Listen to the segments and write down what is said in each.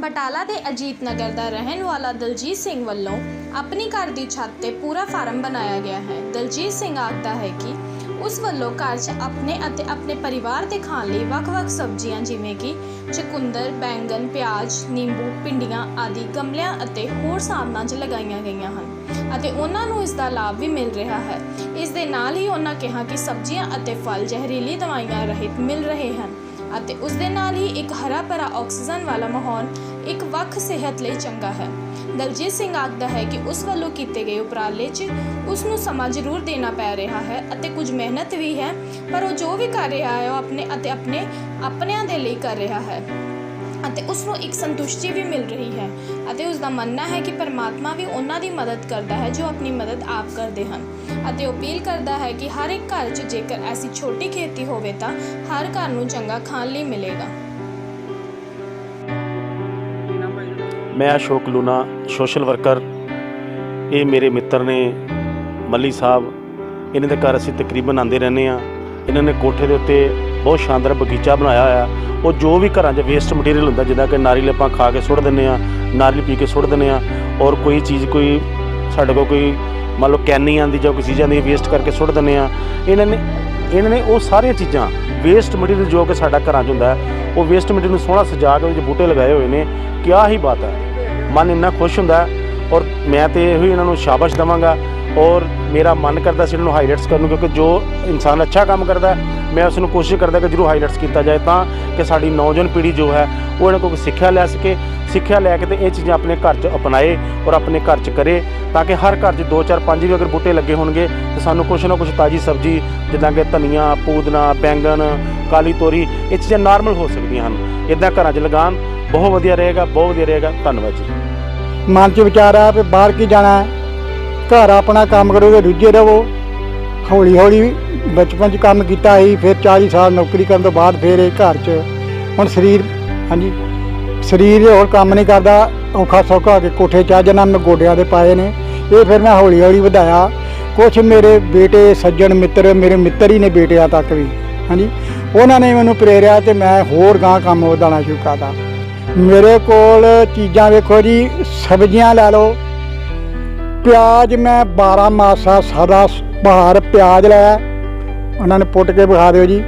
ਬਟਾਲਾ ਦੇ ਅਜੀਤ ਨਗਰ ਦਾ ਰਹਿਣ ਵਾਲਾ ਦਲਜੀਤ ਸਿੰਘ ਵੱਲੋਂ ਆਪਣੀ ਘਰ ਦੀ ਛੱਤ ਤੇ ਪੂਰਾ ਫਾਰਮ ਬਣਾਇਆ ਗਿਆ ਹੈ। ਦਲਜੀਤ ਸਿੰਘ ਆਖਦਾ ਹੈ ਕਿ ਉਸ ਵੱਲੋਂ ਘਰ 'ਚ ਆਪਣੇ ਅਤੇ ਆਪਣੇ ਪਰਿਵਾਰ ਦੇ ਖਾਣ ਲਈ ਵੱਖ-ਵੱਖ ਸਬਜ਼ੀਆਂ ਜਿਵੇਂ ਕਿ ਚਕੁੰਦਰ ਬੈਂਗਨ, ਪਿਆਜ਼, ਨਿੰਬੂ, ਪਿੰਡੀਆਂ ਆਦਿ ਗਮਲਿਆਂ ਅਤੇ ਹੋਰ ਸਾਮਾਨਾਂ 'ਚ ਲਗਾਈਆਂ ਗਈਆਂ ਹਨ ਅਤੇ ਉਹਨਾਂ ਨੂੰ ਇਸ ਦਾ ਲਾਭ ਵੀ ਮਿਲ ਰਿਹਾ ਹੈ। ਇਸ ਦੇ ਨਾਲ ਹੀ ਉਹਨਾਂ ਕਿਹਾ ਕਿ ਸਬਜ਼ੀਆਂ ਅਤੇ ਫਲ ਜ਼ਹਿਰੀਲੀ ਦਵਾਈਆਂ ਰਹਿਤ ਮਿਲ ਰਹੇ ਹਨ। ਅਤੇ ਉਸ ਦੇ ਨਾਲ ਹੀ ਇੱਕ ਹਰਾ ਭਰਾ ਆਕਸੀਜਨ ਵਾਲਾ ਮਾਹੌਲ ਇੱਕ ਵੱਖ ਸਿਹਤ ਲਈ ਚੰਗਾ ਹੈ। ਦਲਜੀਤ ਸਿੰਘ ਆਖਦਾ ਹੈ ਕਿ ਉਸ ਵੱਲੋਂ ਕੀਤੇ ਗਏ ਉਪਰਾਲੇ 'ਚ ਉਸ ਨੂੰ ਸਮਾਂ ਜ਼ਰੂਰ ਦੇਣਾ ਪੈ ਰਿਹਾ ਹੈ ਅਤੇ ਕੁਝ ਮਿਹਨਤ ਵੀ ਹੈ, ਪਰ ਉਹ ਜੋ ਵੀ ਕਰ ਰਿਹਾ ਹੈ, ਉਹ ਆਪਣੇ ਅਤੇ ਆਪਣੇ, ਆਪਣਿਆਂ ਦੇ ਲਈ ਕਰ ਰਿਹਾ ਹੈ। ਅਤੇ ਉਸ ਨੂੰ ਇੱਕ ਸੰਤੁਸ਼ਟੀ ਵੀ ਮਿਲ ਰਹੀ ਹੈ ਅਤੇ ਉਸ ਦਾ ਮੰਨਣਾ ਹੈ ਕਿ ਪਰਮਾਤਮਾ ਵੀ ਉਹਨਾਂ ਦੀ ਮਦਦ ਕਰਦਾ ਹੈ ਜੋ ਆਪਣੀ ਮਦਦ ਆਪ ਕਰਦੇ ਹਨ ਅਤੇ ਉਹ ਅਪੀਲ ਕਰਦਾ ਹੈ ਕਿ ਹਰ ਇੱਕ ਘਰ 'ਚ ਜੇਕਰ ਐਸੀ ਛੋਟੀ ਖੇਤੀ ਹੋਵੇ ਤਾਂ ਹਰ ਘਰ ਨੂੰ ਚੰਗਾ ਖਾਣ ਲਈ ਮਿਲੇਗਾ। ਮੈਂ ਅਸ਼ੋਕ ਲੂਨਾ ਸੋਸ਼ਲ ਵਰਕਰ। ਇਹ ਮੇਰੇ ਮਿੱਤਰ ਨੇ, ਮੱਲੀ ਸਾਹਿਬ। ਇਹਨਾਂ ਦੇ ਘਰ ਅਸੀਂ ਤਕਰੀਬਨ ਆਉਂਦੇ ਰਹਿੰਦੇ ਆ ਇਹਨਾਂ ਨੇ ਕੋਠੇ ਦੇ ਉੱਤੇ ਬਹੁਤ ਸ਼ਾਨਦਾਰ ਬਗੀਚਾ ਬਣਾਇਆ ਹੋਇਆ। ਉਹ ਜੋ ਵੀ ਘਰਾਂ 'ਚ ਵੇਸਟ ਮਟੀਰੀਅਲ ਹੁੰਦਾ, ਜਿੱਦਾਂ ਕਿ ਨਾਰੀਅਲ ਆਪਾਂ ਖਾ ਕੇ ਸੁੱਟ ਦਿੰਦੇ ਆ ਨਾਰੀਅਲ ਪੀ ਕੇ ਸੁੱਟ ਦਿੰਦੇ ਆ ਔਰ ਕੋਈ ਚੀਜ਼ ਕੋਈ ਸਾਡੇ ਕੋਲ ਕੋਈ ਮੰਨ ਲਓ ਕੈਨੀ ਆਂਦੀ ਜਾਂ ਕੋਈ ਚੀਜ਼ਾਂ ਦੀ ਵੇਸਟ ਕਰਕੇ ਸੁੱਟ ਦਿੰਦੇ ਆ ਇਹਨਾਂ ਨੇ ਇਹਨਾਂ ਨੇ ਉਹ ਸਾਰੀਆਂ ਚੀਜ਼ਾਂ ਵੇਸਟ ਮਟੀਰੀਅਲ ਜੋ ਕਿ ਸਾਡਾ ਘਰਾਂ 'ਚ ਹੁੰਦਾ, ਉਹ ਵੇਸਟ ਮਟੀਰੀਅਲ ਨੂੰ ਸੋਹਣਾ ਸਜਾ ਕੇ ਉਹਦੇ ਬੂਟੇ ਲਗਾਏ ਹੋਏ ਨੇ। ਕਿਆ ਹੀ ਬਾਤ ਹੈ। ਮਨ ਇੰਨਾ ਖੁਸ਼ ਹੁੰਦਾ, ਔਰ ਮੈਂ ਤੇ ਇਹੋ ਹੀ ਇਹਨਾਂ ਨੂੰ ਸ਼ਾਬਾਸ਼ ਦਵਾਂਗਾ। ਔਰ ਮੇਰਾ ਮਨ ਕਰਦਾ ਸੀ ਇਹਨਾਂ ਨੂੰ ਹਾਈਲਾਈਟਸ ਕਰਨ ਨੂੰ, ਕਿਉਂਕਿ ਜੋ ਇਨਸਾਨ ਅੱਛਾ ਕੰਮ ਕਰਦਾ ਮੈਂ ਉਸ ਨੂੰ ਕੋਸ਼ਿਸ਼ ਕਰਦਾ ਕਿ ਜਰੂਰ ਹਾਈਲਾਈਟਸ ਕੀਤਾ ਜਾਏ ਤਾਂ ਕਿ ਸਾਡੀ ਨੌਜਵਾਨ ਪੀੜ੍ਹੀ ਜੋ ਹੈ, ਉਹ ਇਹਨਾਂ ਕੋਲ ਸਿੱਖਿਆ ਲੈ ਸਕੇ, ਸਿੱਖਿਆ ਲੈ ਕੇ ਤੇ ਇਹ ਚੀਜ਼ਾਂ ਆਪਣੇ ਘਰ 'ਚ ਅਪਣਾਏ ਔਰ ਆਪਣੇ ਘਰ 'ਚ ਕਰੇ ਤਾਂ ਕਿ ਹਰ ਘਰ 'ਚ 2 4 5 ਵੀ ਅਗਰ ਬੂਟੇ ਲੱਗੇ ਹੋਣਗੇ, ਤੇ ਸਾਨੂੰ ਕੁਛ ਨਾ ਕੁਛ ਤਾਜੀ ਸਬਜ਼ੀ ਜਿੱਦਾਂ ਕਿ ਧਨੀਆ, ਪੂਦਨਾ, ਬੈਂਗਣ, ਕਾਲੀ ਤੋਰੀ, ਇਹ ਚੀਜ਼ਾਂ ਨਾਰਮਲ ਹੋ ਸਕਦੀਆਂ ਹਨ। ਇਦਾਂ ਘਰਾਂ 'ਚ ਲਗਾਉਣ, ਬਹੁਤ ਵਧੀਆ ਰਹੇਗਾ, ਬਹੁਤ ਵਧੀਆ ਰਹੇਗਾ। ਧੰਨਵਾਦ ਜੀ। ਮਨ 'ਚ ਵਿਚਾਰ ਆ ਵੀ ਬਾਹਰ ਕੀ ਜਾਣਾ ਘਰ ਆਪਣਾ ਕੰਮ ਕਰੋਗੇ ਰੁੱਝੇ ਰਹੋ। ਹੌਲੀ ਹੌਲੀ ਬਚਪਨ 'ਚ ਕੰਮ ਕੀਤਾ ਸੀ, ਫਿਰ 40 ਸਾਲ ਨੌਕਰੀ ਕਰਨ ਤੋਂ ਬਾਅਦ ਫਿਰ ਇਹ ਘਰ 'ਚ ਹੁਣ ਸਰੀਰ, ਹਾਂਜੀ, ਸਰੀਰ ਹੋਰ ਕੰਮ ਨਹੀਂ ਕਰਦਾ, ਔਖਾ ਸੌਖਾ ਕੇ ਕੋਠੇ ਚਾ ਜਨਾ ਮੈਂ ਗੋਡਿਆਂ ਦੇ ਪਾਏ ਨੇ। ਇਹ ਫਿਰ ਮੈਂ ਹੌਲੀ ਹੌਲੀ ਵਧਾਇਆ। ਕੁਛ ਮੇਰੇ ਬੇਟੇ, ਸੱਜਣ ਮਿੱਤਰ, ਮੇਰੇ ਮਿੱਤਰ ਹੀ ਨੇ ਬੇਟਿਆਂ ਤੱਕ ਵੀ, ਹਾਂਜੀ। ਉਹਨਾਂ ਨੇ ਮੈਨੂੰ ਪ੍ਰੇਰਿਆ ਤੇ ਮੈਂ ਹੋਰ ਗਾਂ ਕੰਮ ਵਧਾਉਣਾ ਸ਼ੁਰੂ ਕਰਦਾ ਮੇਰੇ ਕੋਲ ਚੀਜ਼ਾਂ ਵੇਖੋ ਜੀ, ਸਬਜ਼ੀਆਂ ਲੈ ਲਓ। ਪਿਆਜ਼ ਮੈਂ 12 ਮਾਸਾ ਸਾਦਾ ਬਹਾਰ ਪਿਆਜ਼ ਲਾਇਆ। ਉਹਨਾਂ ਨੇ ਪੁੱਟ ਕੇ ਵਿਖਾ ਦਿਓ ਜੀ।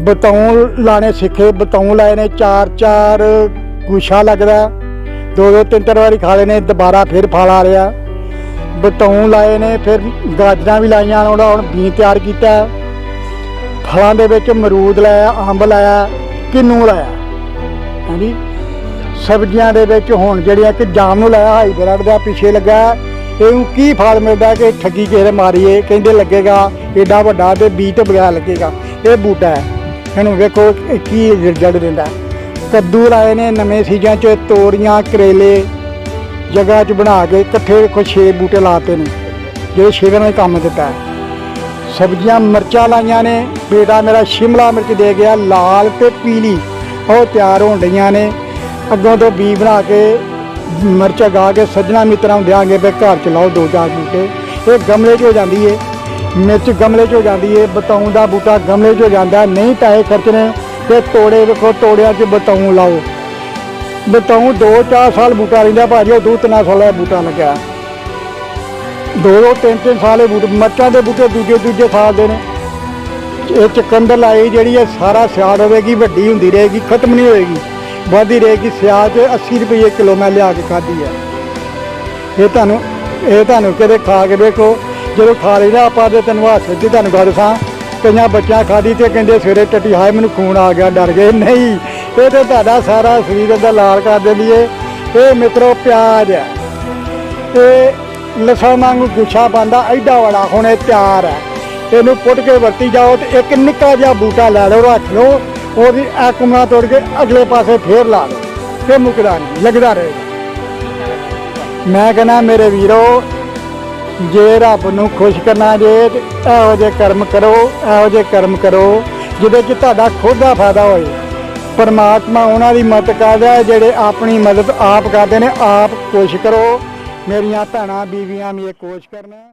ਬਤੌਣ ਲਾਣੇ ਸਿੱਖੇ ਬਤੌਣ ਲਾਏ ਨੇ, ਚਾਰ ਚਾਰ ਗੁੱਛਾ ਲੱਗਦਾ। ਦੋ ਦੋ, ਤਿੰਨ ਤਿੰਨ ਵਾਰੀ ਖਾ ਲਏ ਨੇ, ਦੁਬਾਰਾ ਫਿਰ ਫਲ ਆ ਰਿਹਾ। ਬਤੌਣ ਲਾਏ ਨੇ, ਫਿਰ ਗਾਜਰਾਂ ਵੀ ਲਾਈਆਂ ਉਹਦਾ ਹੁਣ ਬੀਜ ਤਿਆਰ ਕੀਤਾ। ਫਲਾਂ ਦੇ ਵਿੱਚ ਮਰੂਦ ਲਾਇਆ, ਅੰਬ ਲਾਇਆ, ਕਿੰਨੂ ਲਾਇਆ। ਹਾਂਜੀ ਸਬਜ਼ੀਆਂ ਦੇ ਵਿੱਚ ਹੁਣ ਜਿਹੜੀਆਂ ਕਿ ਜਾਮ ਨੂੰ ਲਾਇਆ ਹਾਈ ਹਾਈਬ੍ਰਿਡ ਦਾ ਪਿੱਛੇ ਲੱਗਾ। ਇਹਨੂੰ ਕੀ ਫਲ ਮਿਲਦਾ ਕਿ ਠੱਗੀ ਕਿਸੇ ਦੇ ਮਾਰੀਏ ਕਹਿੰਦੇ ਲੱਗੇਗਾ ਏਡਾ ਵੱਡਾ ਤੇ ਬੀਜ ਤੋਂ ਬਗੈਰ ਲੱਗੇਗਾ। ਇਹ ਬੂਟਾ ਹੈ। ਇਹਨੂੰ ਵੇਖੋ ਕੀ ਰਿਜ਼ਲਟ ਦਿੰਦਾ ਕੱਦੂ ਲਾਏ ਨੇ ਨਵੇਂ ਸੀਜ਼ਾਂ 'ਚ, ਤੋਰੀਆਂ, ਕਰੇਲੇ ਜਗ੍ਹਾ 'ਚ ਬਣਾ ਕੇ ਇਕੱਠੇ ਵੇਖੋ ਛੇ ਬੂਟੇ ਲਾਤੇ ਨੇ। ਜਿਹੜੇ ਛੇਵੇਂ ਨੇ ਕੰਮ ਦਿੱਤਾ ਸਬਜ਼ੀਆਂ ਮਿਰਚਾਂ ਲਾਈਆਂ ਨੇ। ਬੇਟਾ ਮੇਰਾ ਸ਼ਿਮਲਾ ਮਿਰਚ ਦੇ ਗਿਆ, ਲਾਲ ਤੇ ਪੀਲੀ। ਉਹ ਤਿਆਰ ਹੋਣ ਡਈਆਂ ਨੇ। ਅੱਗੋਂ ਤੋਂ ਬੀ ਬਣਾ ਕੇ ਮਿਰਚ ਗਾ ਕੇ ਸੱਜਣਾ ਮਿੱਤਰਾਂ ਨੂੰ ਦਿਆਂਗੇ ਵੀ ਘਰ ਚ ਲਾਓ ਦੋ ਚਾਰ ਬੂਟੇ। ਇਹ ਗਮਲੇ 'ਚ ਹੋ ਜਾਂਦੀ ਏ। ਮਿਰਚ ਗਮਲੇ 'ਚ ਹੋ ਜਾਂਦੀ ਏ ਬਤਾਉਂ ਦਾ ਬੂਟਾ ਗਮਲੇ 'ਚ ਹੋ ਜਾਂਦਾ, ਨਹੀਂ ਪੈਸੇ ਖਰਚਣੇ ਤੇ ਤੋੜੇ ਵੇਖੋ, ਤੋੜਿਆਂ 'ਚ ਬਤਾਉਂ ਲਾਓ। ਬਤਾਉਂ 2-4 ਸਾਲ ਬੂਟਾ ਰਹਿੰਦਾ, ਭਾਜੀ ਉਹ ਦੋ ਤਿੰਨ ਸਾਲ ਦਾ ਬੂਟਾ ਲੱਗਿਆ ਦੋ ਦੋ, ਤਿੰਨ ਤਿੰਨ ਸਾਲ ਇਹ ਬੂਟੇ, ਮਿਰਚਾਂ ਦੇ ਬੂਟੇ ਦੂਜੇ ਦੂਜੇ ਸਾਲ ਦੇ ਨੇ। ਇਹ ਚਕੰਦਰ ਲਾਈ ਜਿਹੜੀ ਹੈ ਸਾਰਾ ਸਿਆਲ ਹੋਵੇਗੀ, ਵੱਡੀ ਹੁੰਦੀ ਰਹੇਗੀ, ਖਤਮ ਨਹੀਂ ਹੋਏਗੀ। ਵੱਧਦੀ ਰਹੇਗੀ, ਸਿਆਲ 'ਚ 80 ਰੁਪਏ ਕਿਲੋ ਮੈਂ ਲਿਆ ਕੇ ਖਾਧੀ ਹੈ ਇਹ ਤੁਹਾਨੂੰ ਇਹ ਤੁਹਾਨੂੰ ਕਦੇ ਖਾ ਕੇ ਵੇਖੋ, ਜਦੋਂ ਖਾ ਲੈਦਾ ਆਪਾਂ ਤੇ ਤੈਨੂੰ ਹੱਥ ਸਿੱਧੀ ਤੁਹਾਨੂੰ ਗੱਲ ਦੱਸਾਂ, ਕਈਆਂ ਬੱਚਿਆਂ ਖਾਧੀ ਤੇ ਕਹਿੰਦੇ ਸਵੇਰੇ ਟੱਟੀ, ਹਾਏ ਮੈਨੂੰ ਖੂਨ ਆ ਗਿਆ, ਡਰ ਗਏ। ਨਹੀਂ, ਇਹ ਤੇ ਤੁਹਾਡਾ ਸਾਰਾ ਸਰੀਰ ਦਾ ਲਾਲ ਕਰ ਦਿੰਦੀ ਏ। ਇਹ ਮਿੱਤਰੋ ਪਿਆਜ਼ ਹੈ ਇਹ ਲਸਣ ਵਾਂਗੂ ਗੁੱਛਾ ਬੰਦਾ ਐਡਾ ਵਾਲਾ ਹੁਣ ਇਹ ਤਿਆਰ ਹੈ ਇਹਨੂੰ ਪੁੱਟ ਕੇ ਵਰਤੀ ਜਾਓ ਤੇ ਇੱਕ ਨਿੱਕਾ ਜਿਹਾ ਬੂਟਾ ਲੈ ਲਓ, ਰੱਖ ਲਓ। ਉਹਦੀ ਆ ਕੁਮਰਾ ਤੋੜ ਕੇ ਅਗਲੇ ਪਾਸੇ ਫੇਰ ਲਾ ਲਓ ਫੇਰ ਮੁੱਕਦਾ ਨਹੀਂ, ਲੱਗਦਾ ਰਹੇਗਾ। ਮੈਂ ਕਹਿੰਦਾ, ਮੇਰੇ ਵੀਰੋ, ਜੇ ਰੱਬ ਨੂੰ ਖੁਸ਼ ਕਰਨਾ ਜੇ ਇਹੋ ਜਿਹੇ ਕਰਮ ਕਰੋ, ਇਹੋ ਜਿਹੇ ਕਰਮ ਕਰੋ, ਜਿਹਦੇ 'ਚ ਤੁਹਾਡਾ ਖੁਦ ਦਾ ਫਾਇਦਾ ਹੋਏ। ਪਰਮਾਤਮਾ ਉਹਨਾਂ ਦੀ ਮਦਦ ਕਰਦਾ ਜਿਹੜੇ ਆਪਣੀ ਮਦਦ ਆਪ ਕਰਦੇ ਨੇ, ਆਪ ਕੋਸ਼ਿਸ਼ ਕਰੋ। ਮੇਰੀਆਂ ਭੈਣਾਂ, ਬੀਵੀਆਂ, ਵੀ ਇਹ ਕੋਸ਼ਿਸ਼ ਕਰਨਾ।